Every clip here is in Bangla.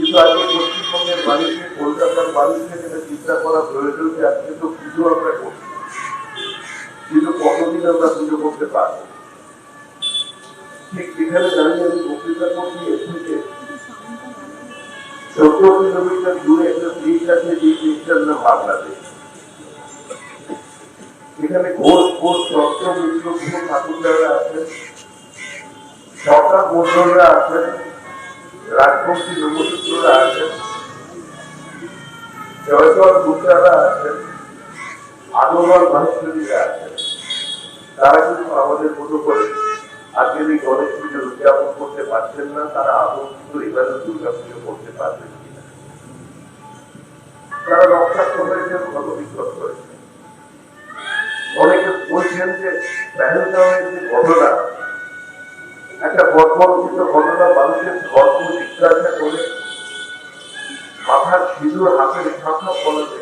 কিন্তু আজকে পশ্চিমবঙ্গের মানুষকে কলকাতার মানুষকে যেটা চিন্তা করা প্রয়োজন যে আজকে তো পুজো আমরা করছি। কিন্তু কতদিন আমরা পুজো করতে পারব? ঠিক এখানে দাঁড়িয়ে আমি বক্তৃতা করছি এসেছে চোদ্দ কিলোমিটার দূরে একটা দেশ আছে, যে দেশটার নাম বাংলাদেশ। এখানে ঘোষ ঘোষ দত্ত মিত্র কোনো ঠাকুরদারা আছেন সরকার মন্ডলরা আছেন। রাজবংশী নবসূত্ররা আছেন। জয়জল গুপ্তারা আছেন। আগরওয়াল মাহেশ্বরীরা আছেন। তারা কিন্তু আমাদের মতো করে আজকের এই গণেশ পুজো উদযাপন করতে পারছেন না, তারা আতঙ্কিত এবারে দুর্গা পুজো করতে পারবেন তারা রক্ষার্থ হয়েছে ক্ষত বিক্ষত হয়েছে অনেকে বলছেন যে, পেহেলগাঁওয়ের যে ঘটনা একটা বর্বরচিত ঘটনা মানুষের ধর্ম জিজ্ঞাসা করে, মাথার সিঁদুর হাতের শাখা ফলাতে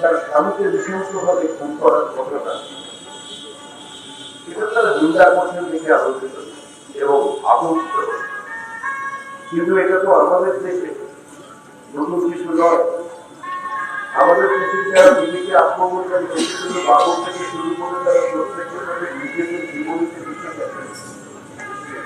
তার স্বামীকে নৃশংসভাবে খুন করার ঘটনা। এটা তারা নিন্দা করছেন দেখে আলোচিত এবং আতঙ্কিত কিন্তু এটা তো আমাদের দেশে নতুন কিছু নয়। আমাদের দেশে যারা নিজেকে আত্মমূল্যায়ন করেছিল থেকে শুরু করে তারা প্রত্যেকের মধ্যে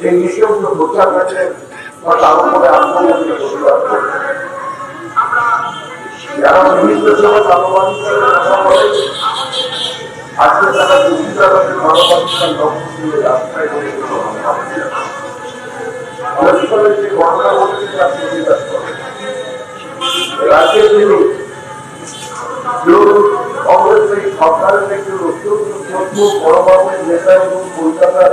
এই নিঃশব্দ হত্যাকাণ্ডের বা তার উপরে যারা বিভিন্ন সময় আজকে তারা মুর্শিদাবাদের মানবাধিকার লক্ষ্য রাস্তায় বসে লক্ষ্মণের যে ঘটনা ঘটেছে তার প্রতিবাদ করে। রাজ্যে তিনি কংগ্রেসের সরকারের একটি অত্যন্ত প্রথম বড়বাবুর নেতা এবং কলকাতার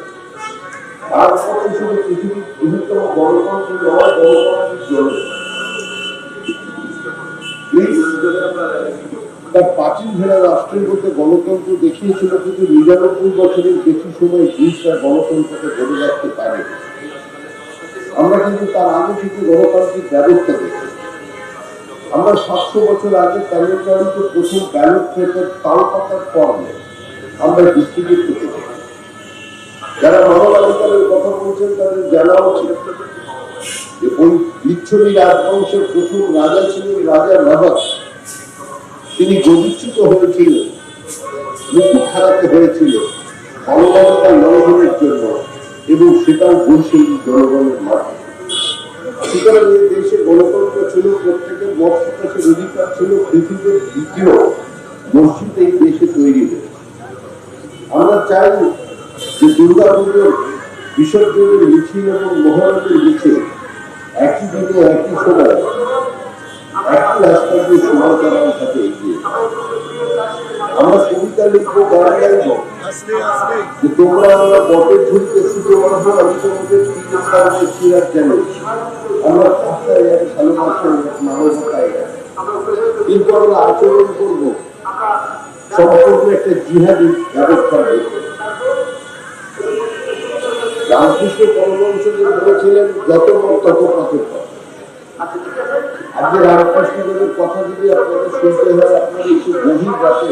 প্রাচীন রাষ্ট্রের মধ্যে গণতন্ত্র দেখিয়েছিল কিন্তু নিরানব্বই বছরের বেশি সময় গ্রিস তার গণতন্ত্রকে ধরে রাখতে পারে আমরা কিন্তু তার আগে থেকে গণতান্ত্রিক ব্যবস্থা দেখি আমরা সাতশো বছর আগে তামিলনাড়ুতে প্রথম ব্যালট পেপার তাল পাতার আমরা ডিস্ট্রিবিউট করতে যারা মানবাধিকারের কথা বলছেন, তাদের জানা উচিত। যে ওই লিচ্ছবি রাজবংশের প্রথম রাজা ছিলেন রাজা নবাব তিনি গবিচ্যুত হয়েছিলেন মুকুট হারাতে হয়েছিল মানবাধিকার লঙ্ঘনের জন্য, এবং সেটাও বসেই জনগণের মাঠে সুতরাং এই দেশে গণতন্ত্র ছিল, প্রত্যেকের মত প্রকাশের অধিকার ছিল, পৃথিবীর দ্বিতীয় মসজিদ এই দেশে তৈরি হয়েছে। আমরা চাই যে দুর্গা পুজোর বিসর্জনের মিছিল এবং মহানদের মিছিল একই দিনে একই সময় একই রাস্তা দিয়ে সময় করার সাথে এগিয়ে। আমরা কবিতা লিখব, গান গাইবো। যে তোমরা আমরা বটের ঝুঁকে শুধু মানবো আমি তোমাদের তিনের কারণে চিরার জানি আমরা রাস্তায় এক ভালোবাসা, এক এক। কিন্তু আমরা আচরণ করব। সম্পূর্ণ একটা জিহাদি ব্যবস্থা রেখে রামকৃষ্ণ পরমহংসদেব বলেছিলেন যত মত তত পথের আজকে রামকৃষ্ণদেবের কথা যদি আপনাদের শুনতে হয় আপনারা একটু গভীর রাতে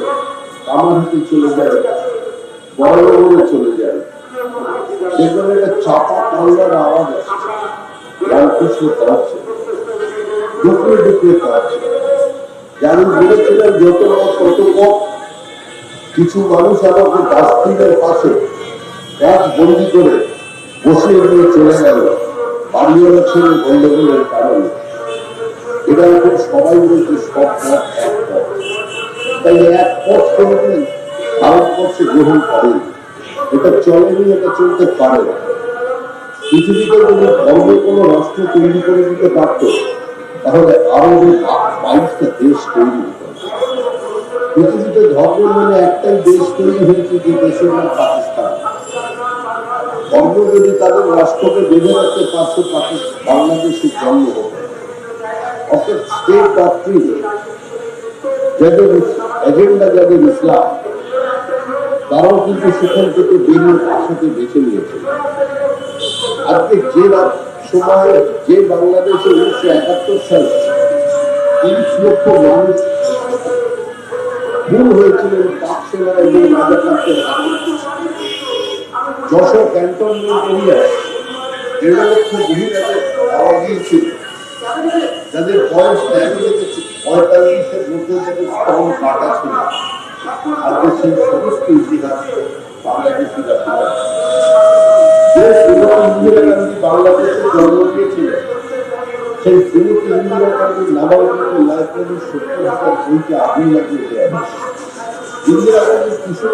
কামারহাটি চলে যাবেন বড়নগরে চলে যাবেন সেখানে একটা চাপা কান্নার আওয়াজ আসছে রামকৃষ্ণ কাঁদছে। ডুকরে ডুকরে কাঁদছে। জানি বলেছিলেন যত তত পথ কিছু মানুষ আমাকে ডাস্টবিনের পাশে গাছ বন্দি করে বসিয়ে নিয়ে চলে গেল বাড়িওয়ালা ছেলে গন্ডগোলের কারণে। এটা এখন সবাই বলছে সব তাই এক পথ কোনোদিন ভারতবর্ষে গ্রহণ করেন। এটা চলেনি, এটা চলতে পারে পৃথিবীতে যদি ধর্ম কোনো রাষ্ট্র তৈরি করে দিতে পারত, তাহলে আরও বাইশটা দেশ তৈরি হতো। পৃথিবীতে ধর্ম মানে একটাই দেশ তৈরি হয়েছে যে দেশের নাম পাকিস্তান। ধর্ম যদি তাদের রাষ্ট্রকে বেঁধে রাখতে পারত পাকিস্তান বাংলাদেশের জন্ম হতো। অর্থাৎ যাদের এজেন্ডা যাদের ইসলাম, তারাও কিন্তু সেখান থেকে বেরিয়ে ভাষাকে বেছে নিয়েছে। আজকে যে সময়ে যে বাংলাদেশে উনিশশো একাত্তর সালে তিরিশ লক্ষ মানুষ খুন হয়েছিলেন, পাক সেনা এবং রাজাকারদের হাতে যশোর ক্যান্টনমেন্ট এরিয়ায় দেড় লক্ষ মহিলাদের পাওয়া গিয়েছিল যাদের বয়স দেখা গেছে পঁয়তাল্লিশের মধ্যে যাদের স্তন কাটা ছিল। আজকে সেই সমস্ত ইতিহাস বাংলাদেশিরা যে শ্রীমতী ইন্দিরা গান্ধী বাংলাদেশে জন্ম নিয়েছিলেন সেই শ্রীমতী ইন্দিরা গান্ধীর নামাঙ্কিত লাইব্রেরির সত্তর হাজার বইকে আগুন লাগিয়ে হয়েছে। ইন্দিরা গান্ধী কিশোর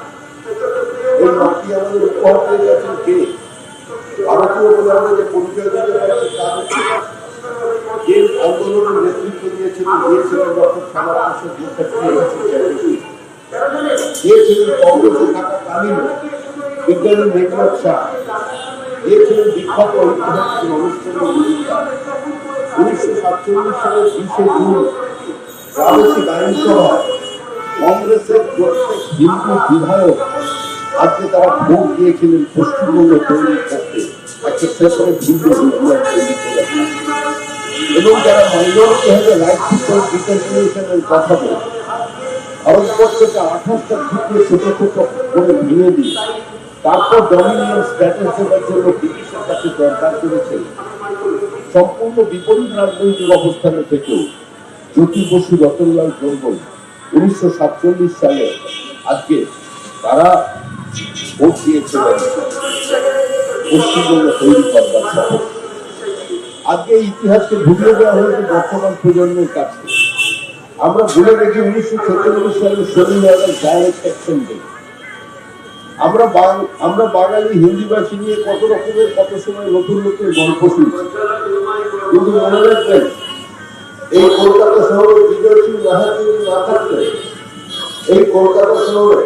এই মাটি আমাদের উপহার পেয়ে গেছেন কে? ভারতীয় বলে যে পরিচয় দিতে পারছি তার যে আন্দোলনের নেতৃত্ব দিয়েছিলেন দিয়েছিলেন ডক্টর শ্যামা প্রসাদ মুখার্জি বিজ্ঞানী মেঘনাথ শাহ। দিয়েছিলেন বিখ্যাত ঐতিহাসিক অনুষ্ঠানের উনিশশো সাতচল্লিশ সালের বিশে জুন প্রাদেশিক আইনসভায় কংগ্রেসের প্রত্যেক হিন্দু বিধায়ক আজকে তারা ভোট দিয়েছিলেন পশ্চিমবঙ্গ তৈরি করতে একটা সেপারেট বিধায়ক তৈরি করে এবং যারা মাইনরিটি হবে রাইট কথা বলে, ভারতবর্ষকে আঠাশটা ক্ষেত্রে ছোট ছোট করে ভেঙে দিয়ে, তারপর ডমিনিয়ন স্ট্যাটাস দেওয়ার জন্য ব্রিটিশের কাছে দরকার করেছে, সম্পূর্ণ বিপরীত রাজনৈতিক অবস্থানে থেকেও জ্যোতি বসু, রতনলাল টন্ডন উনিশশো সাতচল্লিশ সালে আজকে তারা ভোট দিয়েছিলেন পশ্চিমবঙ্গ তৈরি করবার আজকে ইতিহাসকে ভুলিয়ে দেওয়া হয়েছে বর্তমান প্রজন্মের কাছে। আমরা ভুলে গেছি উনিশশো ডাইরেক্ট আমরা আমরা বাঙালি হিন্দি ভাষী নিয়ে কত রকমের কত সময় নতুন নতুন গল্প শুনছি। কিন্তু মনে রাখবেন, এই কলকাতা শহরে বিজয় সিং না থাকতেন এই কলকাতা শহরে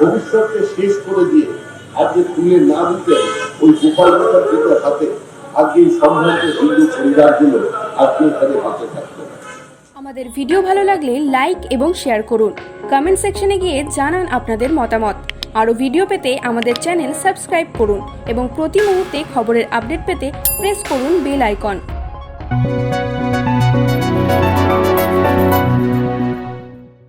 ভবিষ্যৎকে শেষ করে দিয়ে আজকে তুলে না ওই গোপাল হাতে আজকে আজকে এখানে থাকতো আমাদের ভিডিও ভালো লাগলে লাইক এবং শেয়ার করুন। কমেন্ট সেকশনে গিয়ে জানান আপনাদের মতামত। আরও ভিডিও পেতে আমাদের চ্যানেল সাবস্ক্রাইব করুন এবং প্রতি মুহূর্তে খবরের আপডেট পেতে প্রেস করুন বেল আইকন।